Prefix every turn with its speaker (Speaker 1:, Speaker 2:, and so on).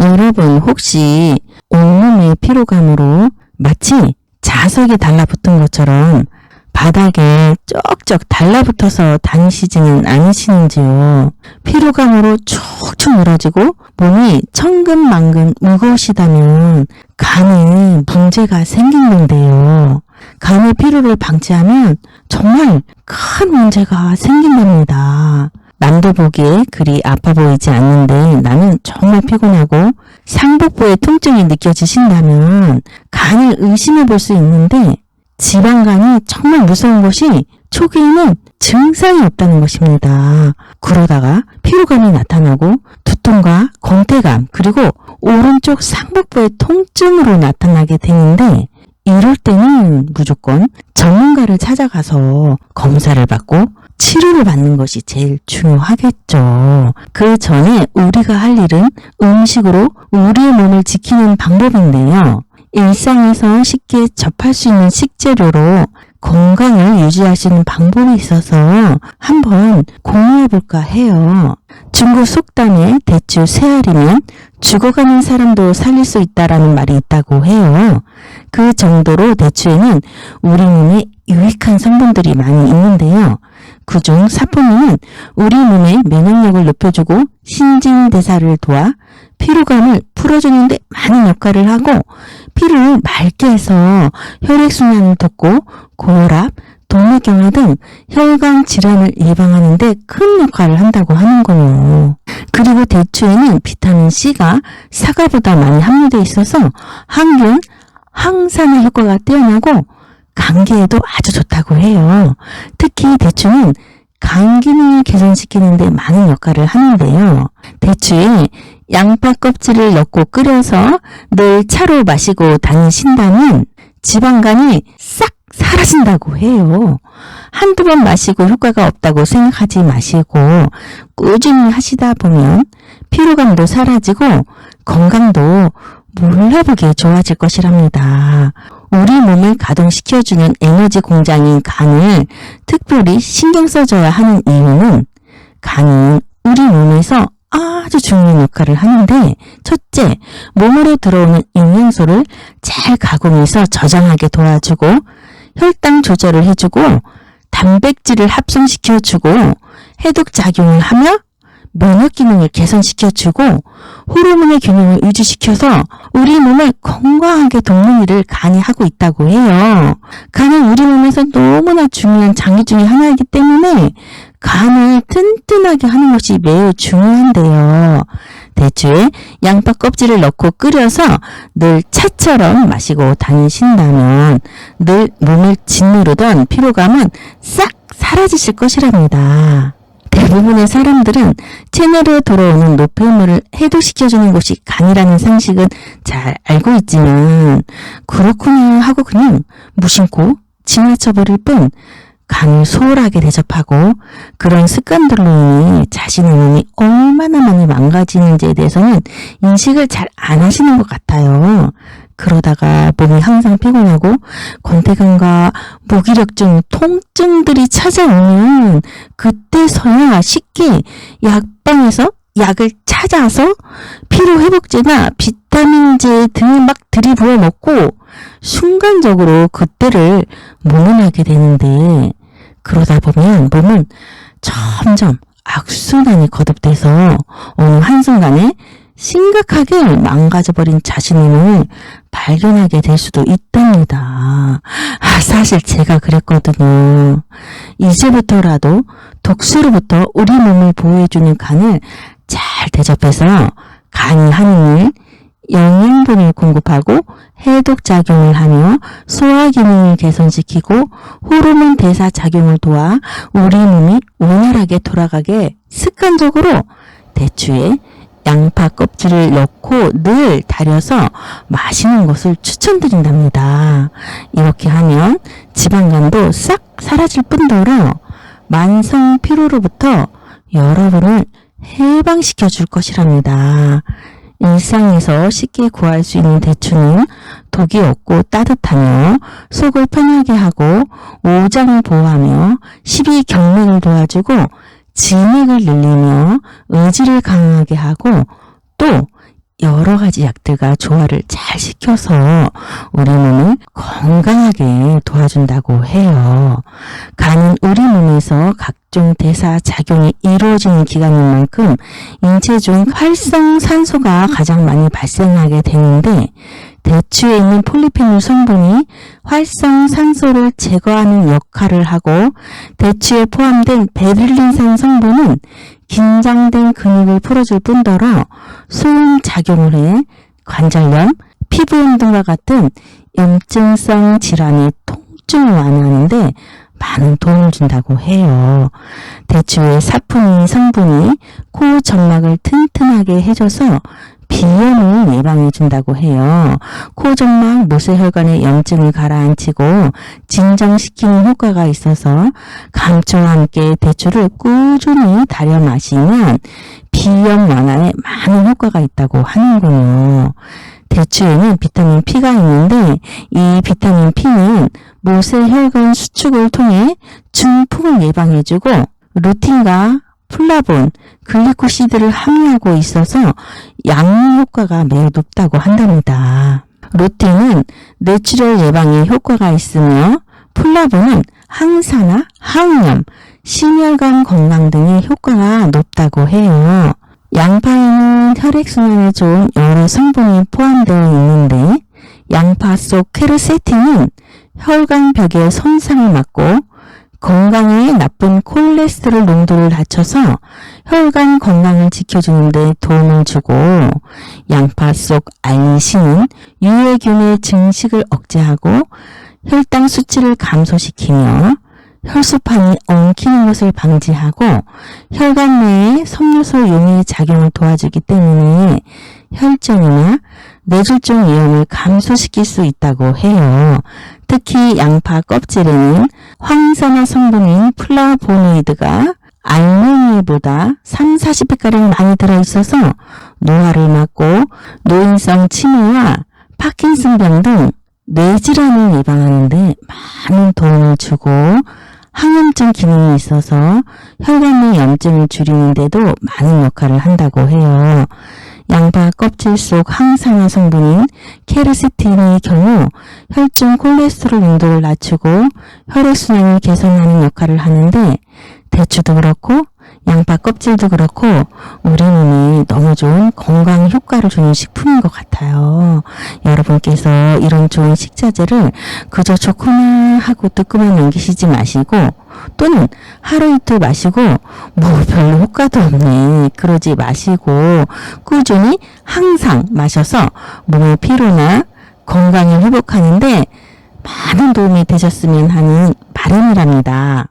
Speaker 1: 여러분 혹시 온몸의 피로감으로 마치 자석이 달라붙은 것처럼 바닥에 쩍쩍 달라붙어서 다니시지는 않으시는지요? 피로감으로 축축 늘어지고 몸이 천근만근 무거우시다면 간에 문제가 생긴 건데요. 간의 피로를 방치하면 정말 큰 문제가 생긴답니다. 남도 보기에 그리 아파 보이지 않는데 나는 정말 피곤하고 상복부에 통증이 느껴지신다면 간을 의심해 볼 수 있는데 지방간이 정말 무서운 것이 초기에는 증상이 없다는 것입니다. 그러다가 피로감이 나타나고 두통과 건태감 그리고 오른쪽 상복부의 통증으로 나타나게 되는데 이럴 때는 무조건 전문가를 찾아가서 검사를 받고 치료를 받는 것이 제일 중요하겠죠. 그 전에 우리가 할 일은 음식으로 우리의 몸을 지키는 방법인데요. 일상에서 쉽게 접할 수 있는 식재료로 건강을 유지하시는 방법이 있어서 한번 공유해 볼까 해요. 중국 속담에 대추 세 알이면 죽어가는 사람도 살릴 수 있다라는 말이 있다고 해요. 그 정도로 대추에는 우리 몸에 유익한 성분들이 많이 있는데요. 그중 사포닌은 우리 몸의 면역력을 높여주고 신진대사를 도와 피로감을 풀어주는 데 많은 역할을 하고 피를 맑게 해서 혈액순환을 돕고 고혈압, 동맥경화 등 혈관 질환을 예방하는 데 큰 역할을 한다고 하는군요. 그리고 대추에는 비타민 C가 사과보다 많이 함유되어 있어서 항균, 항산화 효과가 뛰어나고 감기에도 아주 좋다고 해요. 특히 대추는 간 기능을 개선시키는 데 많은 역할을 하는데요. 대추에 양파 껍질을 넣고 끓여서 늘 차로 마시고 다니신다면 지방간이 싹 사라진다고 해요. 한두 번 마시고 효과가 없다고 생각하지 마시고 꾸준히 하시다 보면 피로감도 사라지고 건강도 몰라보게 좋아질 것이랍니다. 우리 몸을 가동시켜주는 에너지 공장인 간을 특별히 신경 써줘야 하는 이유는 간은 우리 몸에서 아주 중요한 역할을 하는데 첫째, 몸으로 들어오는 영양소를 잘 가공해서 저장하게 도와주고 혈당 조절을 해주고 단백질을 합성시켜주고 해독 작용을 하며 면역 기능을 개선시켜주고 호르몬의 균형을 유지시켜서 우리 몸을 건강하게 돕는 일을 간이 하고 있다고 해요. 간은 우리 몸에서 너무나 중요한 장기 중의 하나이기 때문에 간을 튼튼하게 하는 것이 매우 중요한데요. 대추에 양파 껍질을 넣고 끓여서 늘 차처럼 마시고 다니신다면 늘 몸을 짓누르던 피로감은 싹 사라지실 것이랍니다. 대부분의 사람들은 체내로 들어오는 노폐물을 해독시켜주는 곳이 간이라는 상식은 잘 알고 있지만 그렇구나 하고 그냥 무심코 지나쳐버릴 뿐 간을 소홀하게 대접하고 그런 습관들로 인해 자신의 몸이 얼마나 많이 망가지는지에 대해서는 인식을 잘 안 하시는 것 같아요. 그러다가 몸이 항상 피곤하고 권태감과 무기력증, 통증들이 찾아오면 그때서야 쉽게 약방에서 약을 찾아서 피로 회복제나 비타민제 등을 막 들이부어 먹고 순간적으로 그때를 모면하게 되는데 그러다 보면 몸은 점점 악순환이 거듭돼서 어느 한순간에 심각하게 망가져버린 자신의 몸을 발견하게 될 수도 있답니다. 아, 사실 제가 그랬거든요. 이제부터라도 독수로부터 우리 몸을 보호해주는 간을 잘 대접해서 간이 하는 일, 영양분을 공급하고 해독 작용을 하며 소화 기능을 개선시키고 호르몬 대사 작용을 도와 우리 몸이 원활하게 돌아가게 습관적으로 대추에 양파 껍질을 넣고 늘 달여서 마시는 것을 추천드린답니다. 이렇게 하면 지방간도 싹 사라질 뿐더러 만성 피로로부터 여러분을 해방시켜 줄 것이랍니다. 일상에서 쉽게 구할 수 있는 대추는 독이 없고 따뜻하며 속을 편하게 하고 오장을 보호하며 십이경맥을 도와주고 진액을 늘리며 의지를 강하게 하고 또 여러 가지 약들과 조화를 잘 시켜서 우리 몸을 건강하게 도와준다고 해요. 간은 우리 몸에서 각종 대사 작용이 이루어지는 기관인 만큼 인체 중 활성산소가 가장 많이 발생하게 되는데 대추에 있는 폴리페놀 성분이 활성산소를 제거하는 역할을 하고 대추에 포함된 베를린산 성분은 긴장된 근육을 풀어줄 뿐더러 소음 작용을 해 관절염, 피부염 등과 같은 염증성 질환의 통증을 완화하는데 많은 도움을 준다고 해요. 대추의 사포닌 성분이 코 점막을 튼튼하게 해줘서 비염을 예방해 준다고 해요. 코 점막 모세혈관의 염증을 가라앉히고 진정시키는 효과가 있어서 감초와 함께 대추를 꾸준히 달여 마시면 비염 완화에 많은 효과가 있다고 하는군요. 대추에는 비타민 P가 있는데 이 비타민 P는 모세혈관 수축을 통해 중풍을 예방해주고 루틴과 플라본, 글리코시드를 함유하고 있어서 양 효과가 매우 높다고 한답니다. 루틴은 뇌출혈 예방에 효과가 있으며 플라본은 항산화, 항염, 심혈관 건강 등의 효과가 높다고 해요. 양파에는 혈액순환에 좋은 여러 성분이 포함되어 있는데 양파 속 케르세틴은 혈관벽의 손상을 막고 건강에 나쁜 콜레스테롤 농도를 낮춰서 혈관 건강을 지켜주는 데 도움을 주고 양파 속 알린신은 유해균의 증식을 억제하고 혈당 수치를 감소시키며 혈소판이 엉키는 것을 방지하고 혈관 내에 섬유소 용의 작용을 도와주기 때문에 혈전이나 뇌졸중 위험을 감소시킬 수 있다고 해요. 특히 양파 껍질에는 황산화 성분인 플라보노이드가 알맹이보다 3, 40배가량 많이 들어있어서 노화를 막고 노인성 치매와 파킨슨병 등 뇌질환을 예방하는 데 많은 도움을 주고 항염증 기능이 있어서 혈관 내 염증을 줄이는 데도 많은 역할을 한다고 해요. 양파 껍질 속 항산화 성분인 케르세틴의 경우 혈중 콜레스테롤 농도를 낮추고 혈액순환을 개선하는 역할을 하는데 대추도 그렇고 양파 껍질도 그렇고 우리 몸에 너무 좋은 건강 효과를 주는 식품인 것 같아요. 여러분께서 이런 좋은 식자재를 그저 좋구나 하고 뜨끔만 넘기시지 마시고 또는 하루 이틀 마시고 뭐 별로 효과도 없네 그러지 마시고 꾸준히 항상 마셔서 몸의 피로나 건강을 회복하는데 많은 도움이 되셨으면 하는 바람이랍니다.